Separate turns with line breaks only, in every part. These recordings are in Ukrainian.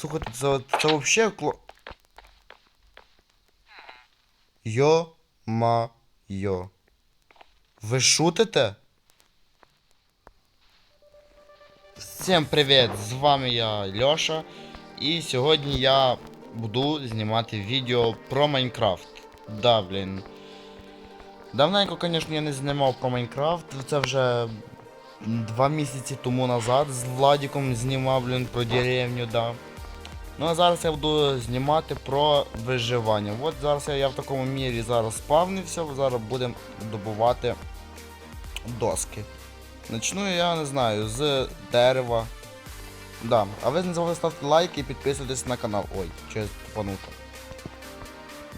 Слухайте, це, це вообще кло... Йо-ма-йо. Ви шутите? Всім привіт! З вами я Льоша. І сьогодні я буду знімати відео про Майнкрафт. Да, блін. Давненько, звісно, я не знімав про Майнкрафт. Це вже два місяці тому назад з Владіком знімав, блін, про деревню, да. Ну а зараз я буду знімати про виживання. От зараз я, в такому мірі зараз спавнився, зараз будемо добувати доски. Начну я не знаю, з дерева. Да. А ви не забувайте ставити лайки і підписуйтесь на канал. Ой, щось тупануто.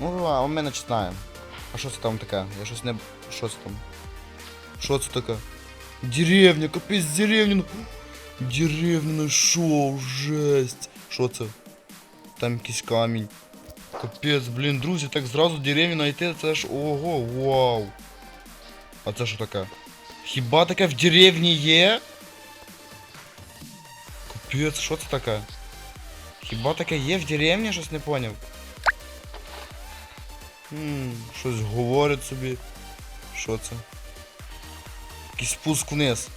Ну, а ми починаємо. А що це там таке? Я щось не. Що це там? Що це таке? Деревня, капець деревня. ну. Деревня знайшов, жесть. Що це? Там якийсь камінь. Капець, блін, друзі, так зразу деревню знайти, це ж ого, вау. А це що таке? Хіба таке в деревні є? Капець, що це таке? Хіба таке є в деревні, щось не поняв? Хм, щось говорить собі. Що це? Якийсь спуск вниз.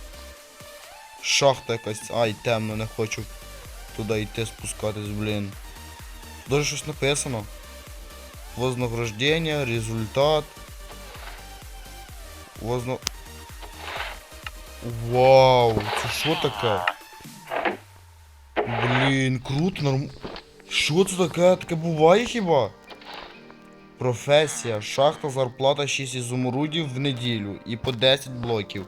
Шахта якась. Ай, темно, не хочу туди йти спускатись, блін. Даже щось написано. Вознаграждення, результат. Возно... Вау, це що таке? Блін, круто, норм... Що це таке? Таке буває хіба? Професія. Шахта, зарплата 6 ізумрудів в неділю і по 10 блоків.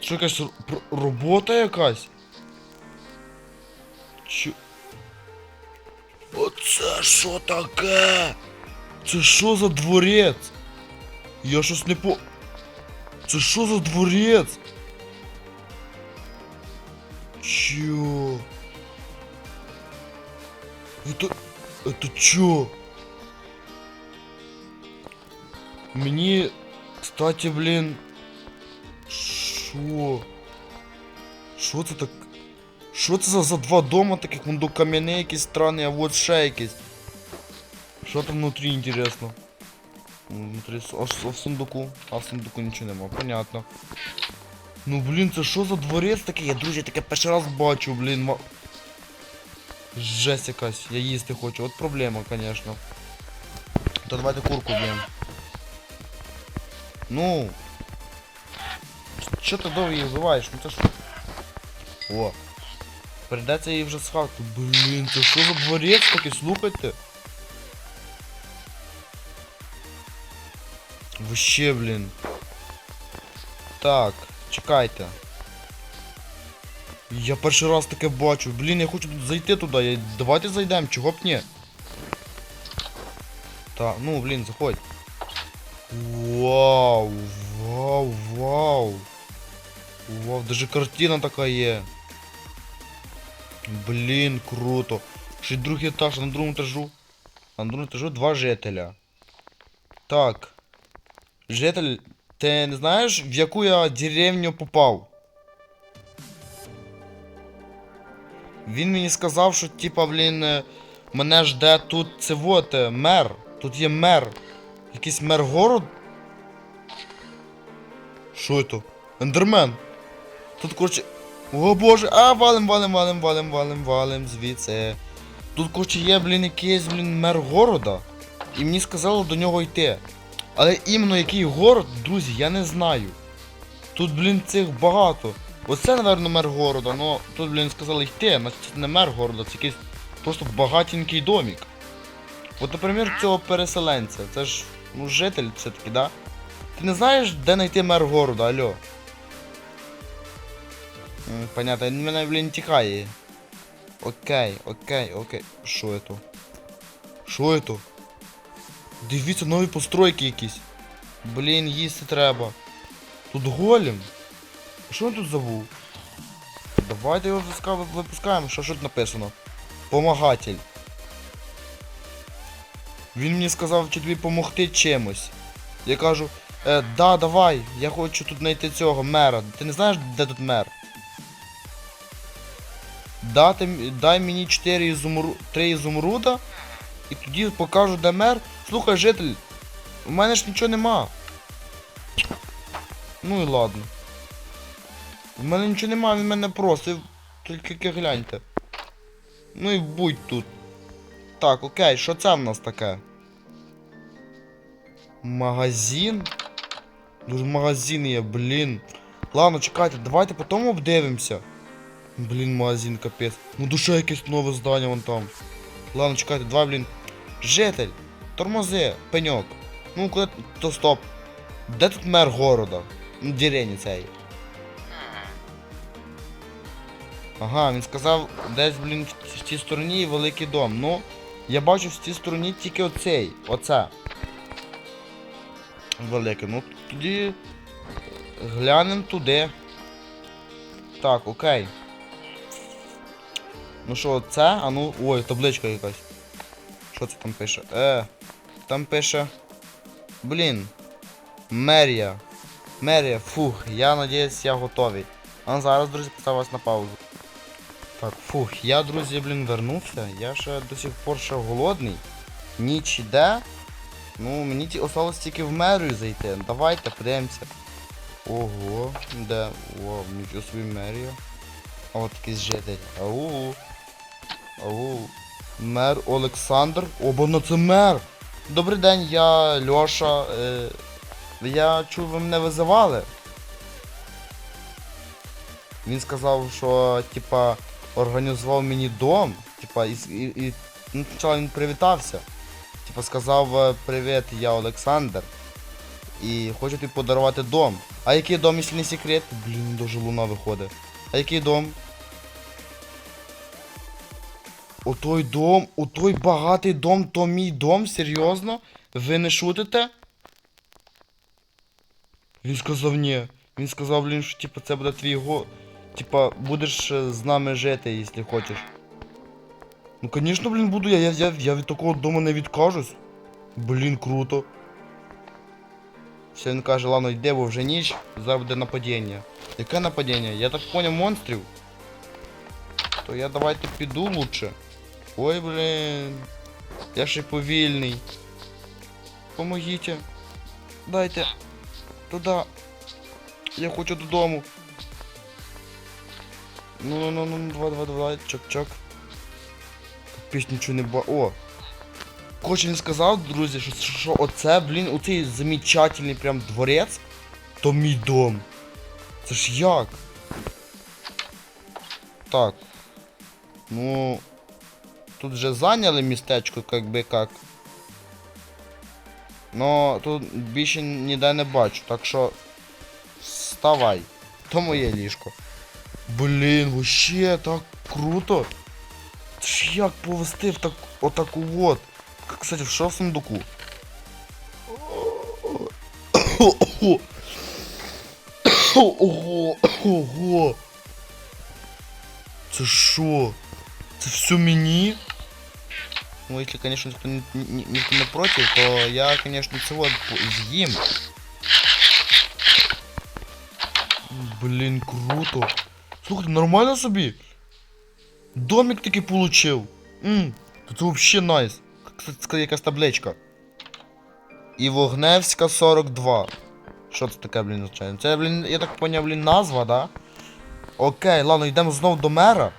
Що якась робота якась? Чо... Оце що таке? Це що за дворець? Я щось не по. Це що за дворець? Чё? Это... Это чё? Мені, кстати, блін. Шо? Шо це так? Що це за, за два дома таких? Вон до якісь странні, а вот ще якісь. Що там внутрі інтересно? Внутрі, а, в- сундуку? А в сундуку нічого нема, понятно. Ну блін, це що за дворець такий? Я друзі, таке перший раз бачу, блін. Жесть якась, я їсти хочу. От проблема, конечно. То давайте курку, блін. Ну. Чо ти довго її вбиваєш? Ну це ж. О. Придеться її вже схавати. Блін, це що за дворець такий, слухайте? Вообще, блін. Так, чекайте. Я перший раз таке бачу. Блін, я хочу тут зайти туди. Давайте зайдемо, чого б ні. Так, ну блін, заходь. Вау, вау, вау. Вау, даже картина така є. Блін, круто. Ще другий етаж, на другому етажу. На другому етажу два жителя. Так. Житель, ти не знаєш, в яку я деревню попав? Він мені сказав, що типа, блін, е, мене жде тут це вот е, мер. Тут є мер. Якийсь мер город. Що це? Ендермен. Тут, коротше. О боже, а валим, валим, валим, валим, валим, валим звідси. Тут, коротше, є, блін, якийсь, блін, мер города. І мені сказали до нього йти. Але іменно який город, друзі, я не знаю. Тут, блін, цих багато. Оце, напевно, мер города, но тут, блін, сказали йти, значить це не мер города, це якийсь просто багатенький домик. От, наприклад, цього переселенця, це ж, ну, житель все-таки, да? Ти не знаєш, де знайти мер города, алло? Понятно, він мене, блін, тікає. Окей, окей, окей. Що це? Що це? Дивіться, нові постройки якісь. Блін, їсти треба. Тут голем. Що він тут забув? Давайте його випуска- випускаємо, що тут написано? Помагатель. Він мені сказав, чи тобі допомогти чимось. Я кажу, е, да, давай, я хочу тут знайти цього мера. Ти не знаєш, де тут мер? Дати, дай мені 4 ізумру... 3 ізумруда, і тоді покажу, де мер. Слухай, житель, у мене ж нічого нема. Ну і ладно. В мене нічого нема, він мене просив. Тільки гляньте. Ну і будь тут. Так, окей, що це в нас таке? Магазин? Тут магазин є, блін. Ладно, чекайте, давайте потім обдивимося. Блін, магазин капець. Ну душа якесь нове здання вон там. Ладно, чекайте, давай, блін. Житель, тормози, пеньок. Ну, куди то стоп. Де тут мер города? Ну, деревні цей. Ага, він сказав, десь, блін, в, в тій стороні великий дом. Ну, я бачу в тій стороні тільки оцей. Оце. Велике. Ну тоді глянемо туди. Так, окей. Ну що, це? А ну. Ой, табличка якась. Що це там пише? Е. Там пише. Блін. Мерія. Мерія, фух, я надіюсь, я готовий. А зараз, друзі, поставив вас на паузу. Так, фух, я, друзі, блін, вернувся. Я ще до сих пор ще голодний. Ніч іде. Ну, мені осталось тільки в мерію зайти. Давайте подивимося. Ого, де? О, нічого собі мерія. А от якийсь житель. Ау. Ау. Мер Олександр. О, бо ну це мер. Добрий день, я Льоша. Е, я чув, ви мене визивали. Він сказав, що типа організував мені дом. Типа, і, і, і ну, спочатку він привітався. Типа сказав е, привіт, я Олександр. І хочу тобі подарувати дом. А який дом, якщо не секрет? Блін, дуже луна виходить. А який дом? Отой дом, отой багатий дом, то мій дом, серйозно? Ви не шутите? Він сказав ні. Він сказав, блін, що типа це буде твій го. Типа, будеш е, з нами жити, якщо хочеш. Ну, конечно, блін, буду я. Я, я, я від такого дому не відкажусь. Блін, круто. Все він каже, ладно, йде, бо вже ніч, зараз буде нападіння. Яке нападіння? Я так поняв монстрів. То я давайте піду лучше. Ой, блін. Я ще повільний. Помогіть. Дайте. Туди. Я хочу додому. Ну ну ну ну давай, давай, давай, чок-чок. Капець нічого не ба. О! Короче, він сказав, друзі, що, що оце, блін, оцей замечательний прям дворець, то мій дом. Це ж як? Так. Ну. Тут вже зайняли містечко, как би как. Но тут більше ніде не бачу, так що. Вставай. То моє ліжко. Блін, вообще так круто. Ж як повести в так, отаку вот. К- Кстати, в що в сундуку? Ого, ого. Це що? Це все мені? Ну, если, конечно, никто не, не, никто не против, то я, конечно, п- з'їм. Блін, круто. Слухайте, нормально собі? Домик таки получив. Ммм, тут вообще найс. Кстати, якась табличка. Вогневська 42. Що це таке, блін, означає? Це, блін, я так поняв, блін, назва, да? Окей, ладно, йдемо знову до мера.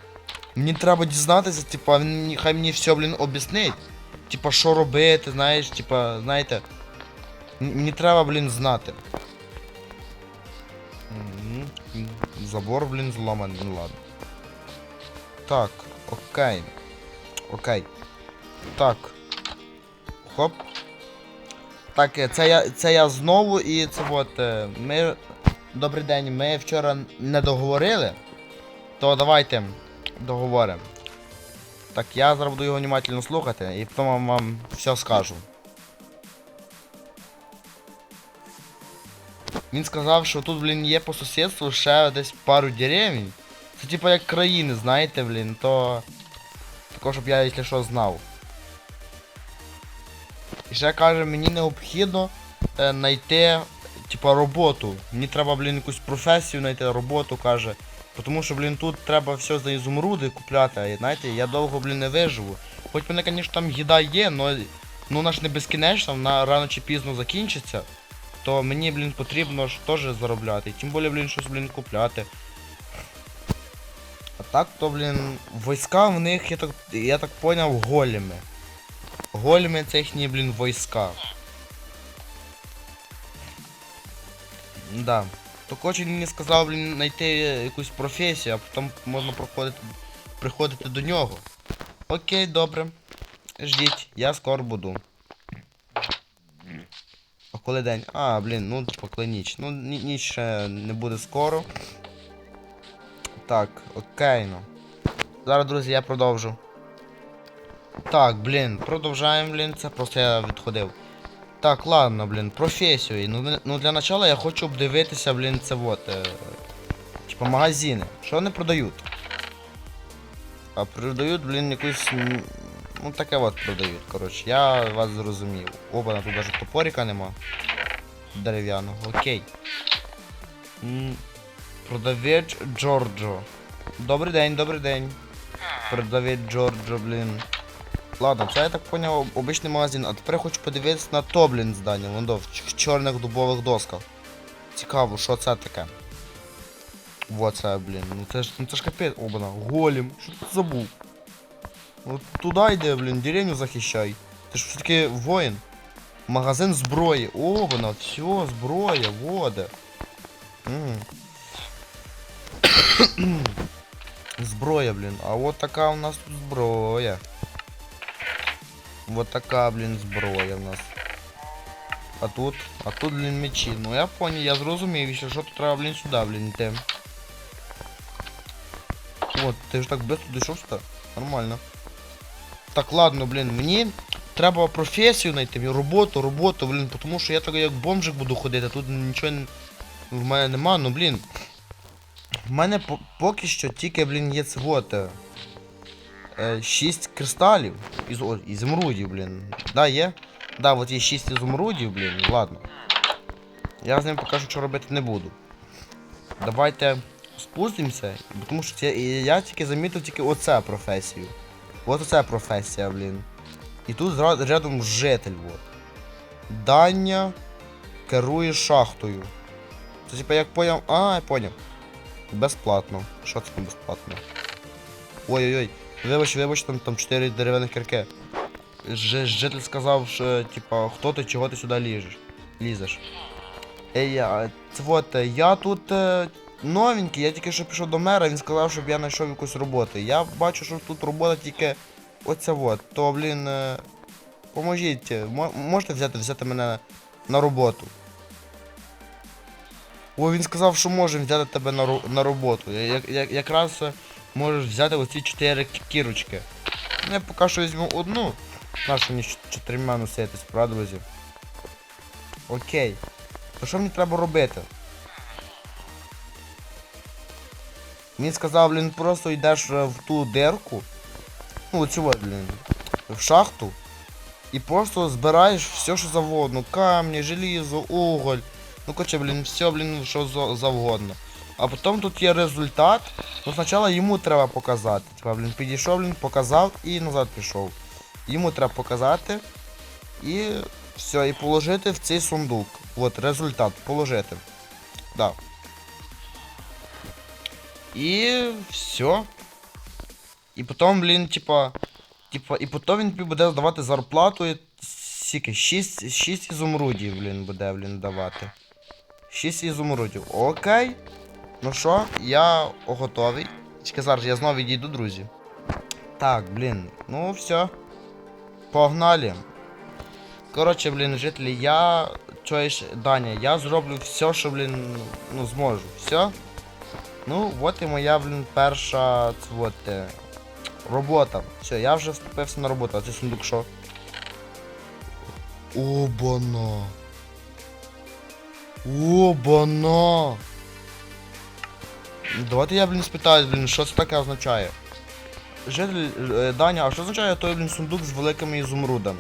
Мені треба дізнатися, типа, хай мені все, блін, об'яснить. Типа, що робити, знаєш, типа, знаєте. Мені треба, блін, знати. Забор, блін, зламаний, ну ладно. Так, окей. Окей. Так. Хоп. Так, е, це я, це я знову і це от. е, Ми. Добрий день, ми вчора не договорили. То давайте договоримо. Так, я зараз буду його внимательно слухати і потім вам все скажу. Він сказав, що тут, блін, є по сусідству ще десь пару деревень. Це типа як країни, знаєте, блін, то. Також, щоб я, якщо що, знав. І ще каже, мені необхідно е, знайти, типа, роботу. Мені треба, блін, якусь професію знайти, роботу, каже. Тому що, блін, тут треба все за ізумруди купляти, а знаєте, я довго, блін, не виживу. Хоч мене, звісно, там їда є, но ну вона ж не безкінечна, вона рано чи пізно закінчиться. То мені, блін, потрібно ж теж заробляти. Тим більше, блін, щось, блін, купляти. А так, то, блін, війська в них, я так, я так поняв, голіми. Голіми це їхні, блін, війська. Да. Хоч він мені сказав, блін, знайти якусь професію, а потім можна проходити, приходити до нього. Окей, добре. Ждіть, я скоро буду. А коли день? А, блін, ну типа коли ніч. Ну, ніч ще не буде скоро. Так, окей, ну. Зараз, друзі, я продовжу. Так, блін, продовжаємо, блін, це просто я відходив. Так, ладно, блін, професію. Ну, ну для начала я хочу обдивитися, блін, це вот. Е, типа магазини. Що вони продають? А продають, блін, якусь. Ну таке от продають, коротше. Я вас зрозумів. Оба, на тут навіть топорика нема. Дерев'яного, окей. Продавець Джорджо. Добрий день, добрий день. Продавець Джорджо, блін. Ладно, це я так поняв обичний магазин, а тепер хочу подивитися на то, блін, здання, воно в чорних дубових досках. Цікаво, що це таке. Вот це, блін. Ну це ж ну це ж капець. Обана, голім. Що ти забув? От туди йде, блін, деревню захищай. Ти ж все-таки воїн. Магазин зброї. Обана, все, зброя, вода. Зброя, блін. А от така у нас тут зброя. Вот така, блін, зброя в нас. А тут, а тут, блін, мечі. Ну я понял, я зрозумів, що тут треба, блін, сюди, блін, йти. От, ти ж так швидко дійшов сюди? Нормально. Так, ладно, блін, мені треба професію знайти, мені роботу, роботу, блін, тому що я так як бомжик буду ходити, тут нічого в мене нема, ну блін. В мене по- поки що тільки, блін, є вот. 6 кристалів із, о, ізумрудів, блін. Да, є? Да, от є 6 ізумрудів, блін, ладно. Я з ним поки що робити не буду. Давайте спустимося, тому що я, я тільки замітив тільки оце професію. От оце професія, блін. І тут рядом житель, от. Дання керує шахтою. Це типа як поняв. А, я поняв. Безплатно. Що це безплатно? Ой-ой-ой. Вибач, вибач, там, там 4 дерев'яних кірки. Ж, житель сказав, що, типа, хто ти, чого ти сюди лізеш? Лізеш. Ей, я, це вот, е, я тут е, новенький, я тільки що пішов до мера, він сказав, щоб я знайшов якусь роботу. Я бачу, що тут робота тільки оця вот. То, блін, е, поможіть, е, можете взяти, взяти мене на роботу. О, він сказав, що може взяти тебе на, на роботу. Я, як, якраз е, можеш взяти оці чотири кі- кірочки. Я поки що візьму одну. Нащо мені чотирма носитись, правда, друзі? Окей. То що мені треба робити? Він сказав, блін, просто йдеш е, в ту дирку. Ну, оцю, блін. В шахту. І просто збираєш все, що завгодно. Камні, желізо, уголь. Ну, короче, блін, все, блін, що за- завгодно. А потім тут є результат. Ну, спочатку йому треба показати. Типа, блін, підійшов, блін, показав і назад пішов. Йому треба показати. І все, і положити в цей сундук. От, результат, положити. Да. І все. І потім, блін, типа. Типа, і потім він буде давати зарплату. і Скільки? 6, 6 ізумрудів, блін, буде, блін, давати. 6 ізумрудів. Окей. Ну що, я готовий. Зараз я знову відійду, друзі. Так, блін, ну все. Погнали. Коротше, блін, жителі, я. Чуєш, Даня, я зроблю все, що, блін, ну, зможу. Все. Ну, от і моя, блін, перша от, е, робота. Все, я вже вступився на роботу, а цей сундук що? Обана. Обана. Давайте я, блін, спитаю, блін, що це таке означає. Житель е, Даня, а що означає той, блін, сундук з великими ізумрудами?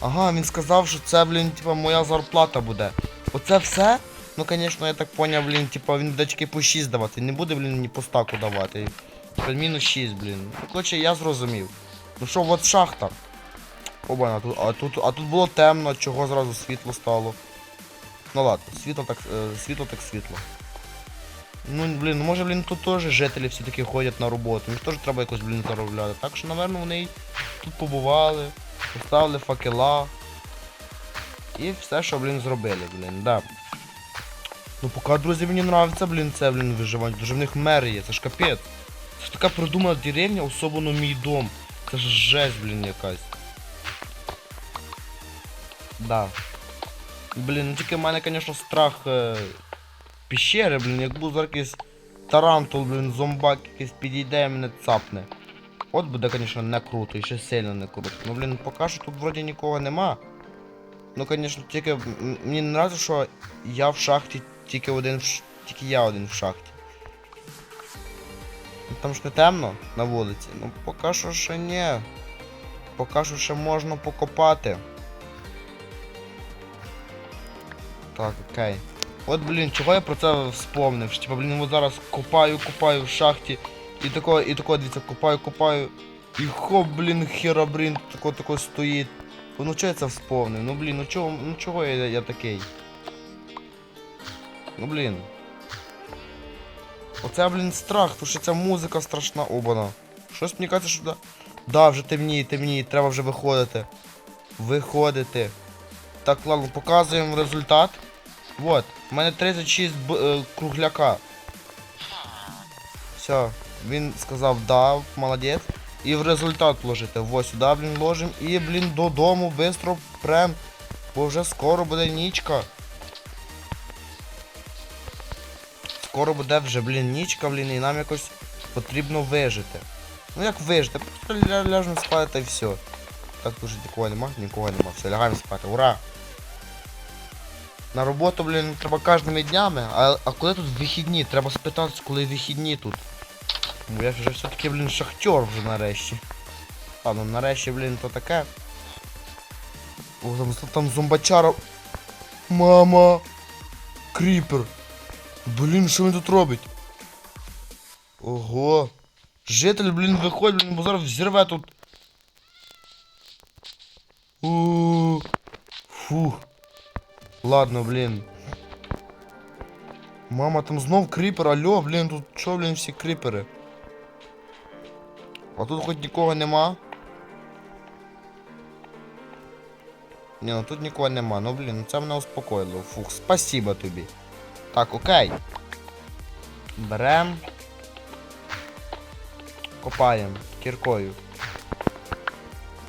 Ага, він сказав, що це, блін, типа, моя зарплата буде. Оце все? Ну, конечно, я так поняв, блін, типа він тільки по 6 давати, не буде, блін, ні по стаку давати. Мінус 6, блін. Ну, коротше, я зрозумів. Ну що, от шахта. Оба, а тут, а тут, а тут було темно, чого зразу світло стало. Ну ладно, світло так, е, світло так світло. Ну, блін, може, блін, тут теж жителі всі таки ходять на роботу. Їм теж треба якось, блін, заробляти. Так що, напевно, вони тут побували, поставили факела. І все, що, блін, зробили, блін, да. Ну поки, друзі, мені нравиться, блін, це, блін, виживання. Дуже в них мери є, це ж капець. Це ж така придумана деревня, особливо мій дом. Це ж жесть, блін, якась. Да. Блін, ну тільки в мене, звісно, страх е, піщери, блін, як був якийсь тарантул, блін, зомбак якийсь підійде і мене цапне. От буде, звісно, не круто, і ще сильно не круто. Ну, блін, поки що тут вроді нікого нема. Ну, звісно, тільки мені не нравится, що я в шахті тільки один в ш... тільки я один в шахті. Там ж не темно на вулиці. Ну поки що ще ні. Поки що ще можна покопати. Так, окей. От, блін, чого я про це вспомнив? Типа, блін, от зараз копаю, копаю в шахті. І тако, і тако, дивіться, копаю, копаю. І хоп, блін, херабрин тако, тако стоїть. Ну чого я це вспомнив? Ну блін, ну чого, ну чого я, я такий? Ну блін. Оце, блін, страх, тому що ця музика страшна обана. Щось мені кажеться, що да. Да, вже темніє, темніє, треба вже виходити. Виходити. Так, ладно, показуємо результат. Вот, у мене 36 б, е, кругляка. Все, він сказав да, молодець. І в результат вложити. Ось сюди, блін, ложимо. І, блін, додому бистро прям. Бо вже скоро буде нічка. Скоро буде вже, блін, нічка, блін, і нам якось потрібно вижити. Ну як вижити? Просто ля ляжемо спати й все. Так дуже нікого нема, нікого нема. Все, лягаємо спати. Ура! На роботу, блін, треба кожними днями, а, а коли тут вихідні? Треба спитатися, коли вихідні тут. Бо я ж вже все-таки, блін, шахтер вже нарешті. Ладно, нарешті, блін, то таке. О, там, там зомбачара. Мама! Кріпер! Блін, що він тут робить? Ого! Житель, блін, виходь, блін, бо зараз взірве тут. У. Фух. Ладно, блін. Мама, там знов кріпер, алло, блін, тут що, блін, всі кріпери? А тут хоч нікого нема. Ні, ну тут нікого нема. Ну блін, ну це мене успокоїло. Фух, спасибо тобі. Так, окей. Берем. Копаємо кіркою.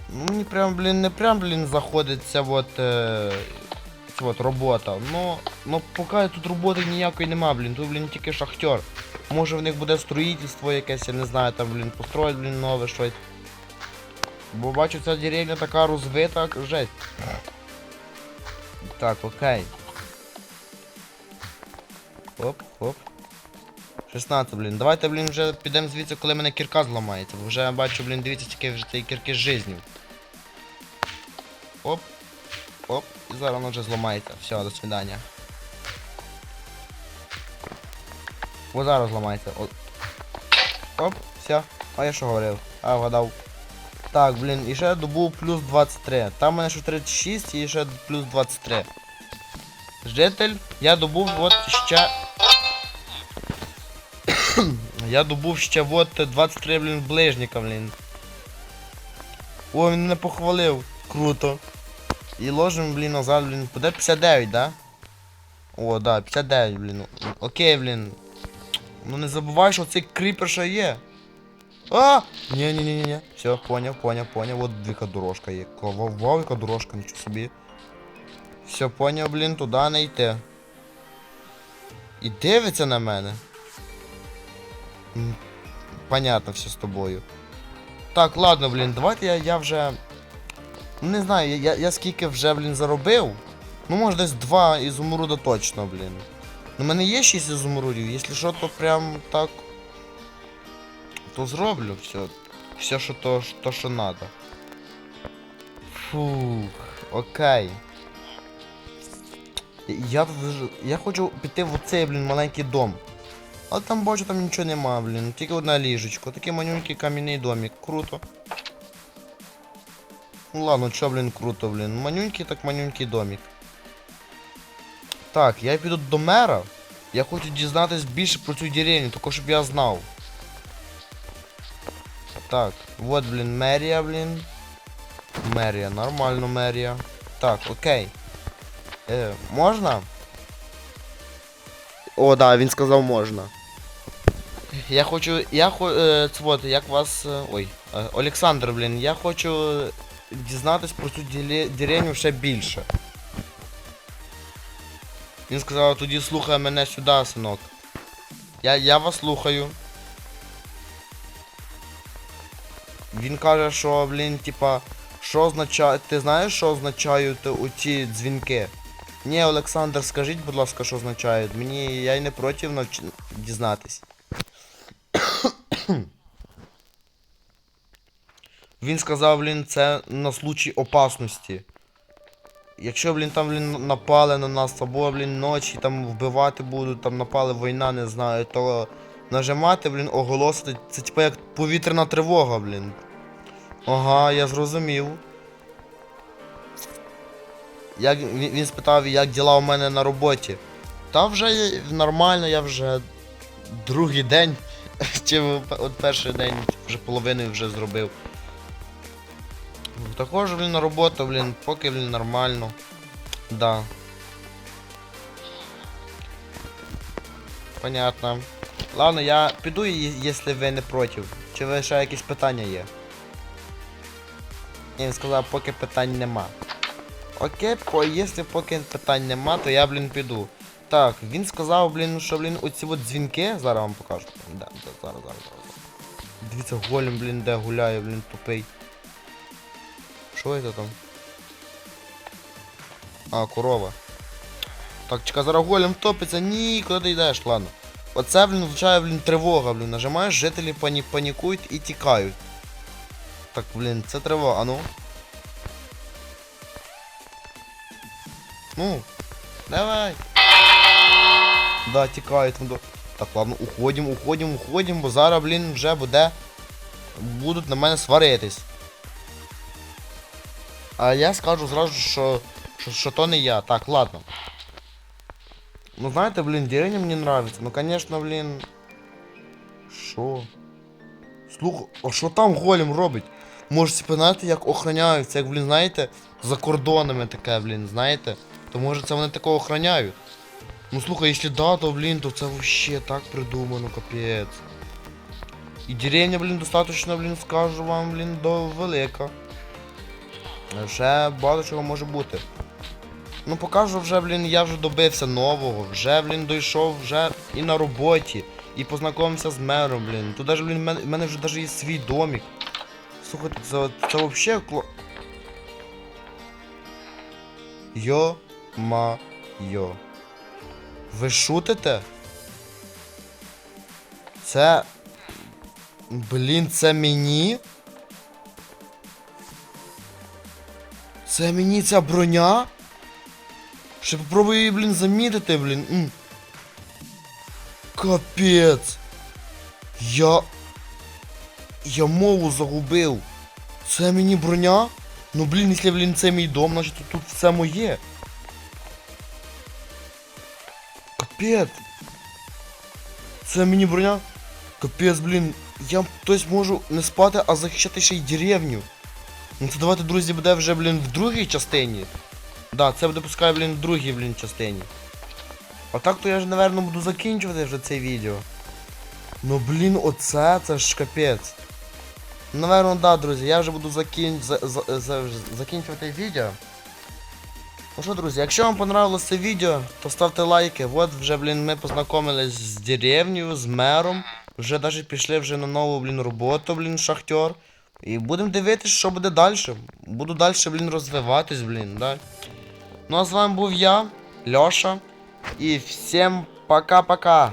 Ну, мені прям, блін, не прям, блін, заходиться от, е, от робота. Ну, ну поки тут роботи ніякої нема, блін. Тут, блін, тільки шахтер. Може в них буде строїтельство якесь, я не знаю, там, блін, построять, блін, нове щось. Бо бачу, ця деревня така розвита, жесть. Так, окей. Оп, оп. 16, блін. Давайте, блін, вже підемо звідси, коли мене кірка зламається. Бо вже я бачу, блін, дивіться, тільки вже цієї кірки з жизнью. Оп. Оп. І зараз воно вже зламається. Все, до свидання. О, зараз зламається. О. Оп, все. А я що говорив? А, вгадав. Так, блін, і ще добув плюс 23. Там у мене ще 36 і ще плюс 23. Житель, я добув от ще. я добув ще от 23, блін, ближника, блін. О, він мене похвалив. Круто. І ложимо, блін, назад, блін. Буде 59, да? О, да, 59, блін. Окей, блін. Ну не забувай, що цей кріпер ще є. А! ні ні ні ні ні Все, поняв, поняв, поняв. Вот двіка дорожка є. Вау, яка дорожка, нічого собі. Все, поняв, блін, туди не йти. І дивиться на мене. Понятно все з тобою. Так, ладно, блін, давайте я, я вже. Ну не знаю, я, я скільки вже, блін, заробив. Ну, може десь два ізумруда точно, блін. Ну, в мене є 6 ізумрудів, якщо що, то прям так. То зроблю все. Все, що то, то що надо. Фух, окей. Я, я хочу піти в оцей, блін, маленький дом. Але там бачу, там нічого нема, блін. Тільки одне ліжечко. Такий манюнький кам'яний домик. Круто. Ну ладно, чо, блін, круто, блін. Манюнький так манюнький домик. Так, я піду до мера. Я хочу дізнатись більше про цю деревню, тільки щоб я знав. Так, вот, блін, мерія, блін. Мерія, нормально мерія. Так, окей. Е, можна? О, да, він сказав можна. Я хочу. Я хо. Е, як вас. е, ой. е, Олександр, блін, я хочу дізнатись про цю деревню ще більше. Він сказав, тоді слухай мене сюди, синок. Я, я вас слухаю. Він каже, що, блін, типа, що означає. Ти знаєш, що означають оці дзвінки? Ні, Олександр, скажіть, будь ласка, що означають. Мені я й не проти навч... дізнатись. Він сказав, блін, це на случай опасності. Якщо, блін, там, блін, напали на нас, або, блін, ночі там вбивати будуть, там напали війна, не знаю, то нажимати, блін, оголосити, це типа як повітряна тривога, блін. Ага, я зрозумів. Як, він, він спитав, як діла у мене на роботі. Та вже нормально, я вже другий день, чи от перший день вже половину вже зробив. Також, блін, на роботу, блін, поки, блін, нормально. Да. Понятно. Ладно, я піду, якщо ви не проти. Чи ви ще якісь питання є? Ні, Він сказав, поки питань нема. Окей, по, якщо поки питань нема, то я, блін, піду. Так, він сказав, блін, що, блін, оці от дзвінки, зараз вам покажу. Да, да, зараз, зараз, зараз. Дивіться, голем, блін, де гуляє, блін, тупий. Що це там? А, корова. Так, чекай, зараз голем топиться. Ні, куди ти йдеш, ладно. Оце, блін, влучає, блін, тривога, блін. Нажимаєш, жителі пані панікують і тікають. Так, блін, це тривога, а ну. Ну, давай. Да, тікають. Так, ладно, уходимо, уходимо, уходимо, бо зараз, блін, вже буде. Будуть на мене сваритись. А я скажу зразу, що, що, що то не я. Так, ладно. Ну знаєте, блін, деревня мені нравится. Ну конечно, блін. Що? Слух, а що там голем робить? Може, типу, знаєте, як охороняються, як, блін, знаєте, за кордонами таке, блін, знаєте? То може це вони таке охороняють? Ну слухай, якщо да, то блін, то це вообще так придумано, капець. І деревня, блін, достаточно, блін, скажу вам, блін, до велика. Ще багато чого може бути. Ну покажу вже, блін, я вже добився нового, вже, блін, дійшов вже і на роботі, і познайомився з мером, блін. Тут даже, блін, в мене, вже даже є свій домик. Слухайте, це, це вообще кло... Йо-ма-йо. Ви шутите? Це. Блін, це мені? Це мені ця броня? Ще попробую її, блін, замітити, блін. М. Капець. Я. Я мову загубив. Це мені броня? Ну блін, якщо, блін, це мій дом, значить тут, все моє. Капець. Це мені броня? Капець, блін. Я тобто можу не спати, а захищати ще й деревню. Ну це давайте, друзі, буде вже, блін, в другій частині. Да, це буде пускай, блін, в другій, блін, частині. А так то я ж, напевно, буду закінчувати вже це відео. Ну блін, оце це ж капець. Наверно, да, друзі, я вже буду закін... за... За... За... закінчувати відео. Ну що, друзі, якщо вам понравилось це відео, то ставте лайки. Вот вже, блін, ми познайомились з деревнею, з мером. Вже навіть пішли вже на нову, блін, роботу, блін, шахтер. І будемо дивитися, що буде далі. Буду далі, блін, розвиватись, блін, да. Ну а з вами був я, Льоша. І всім пока-пока.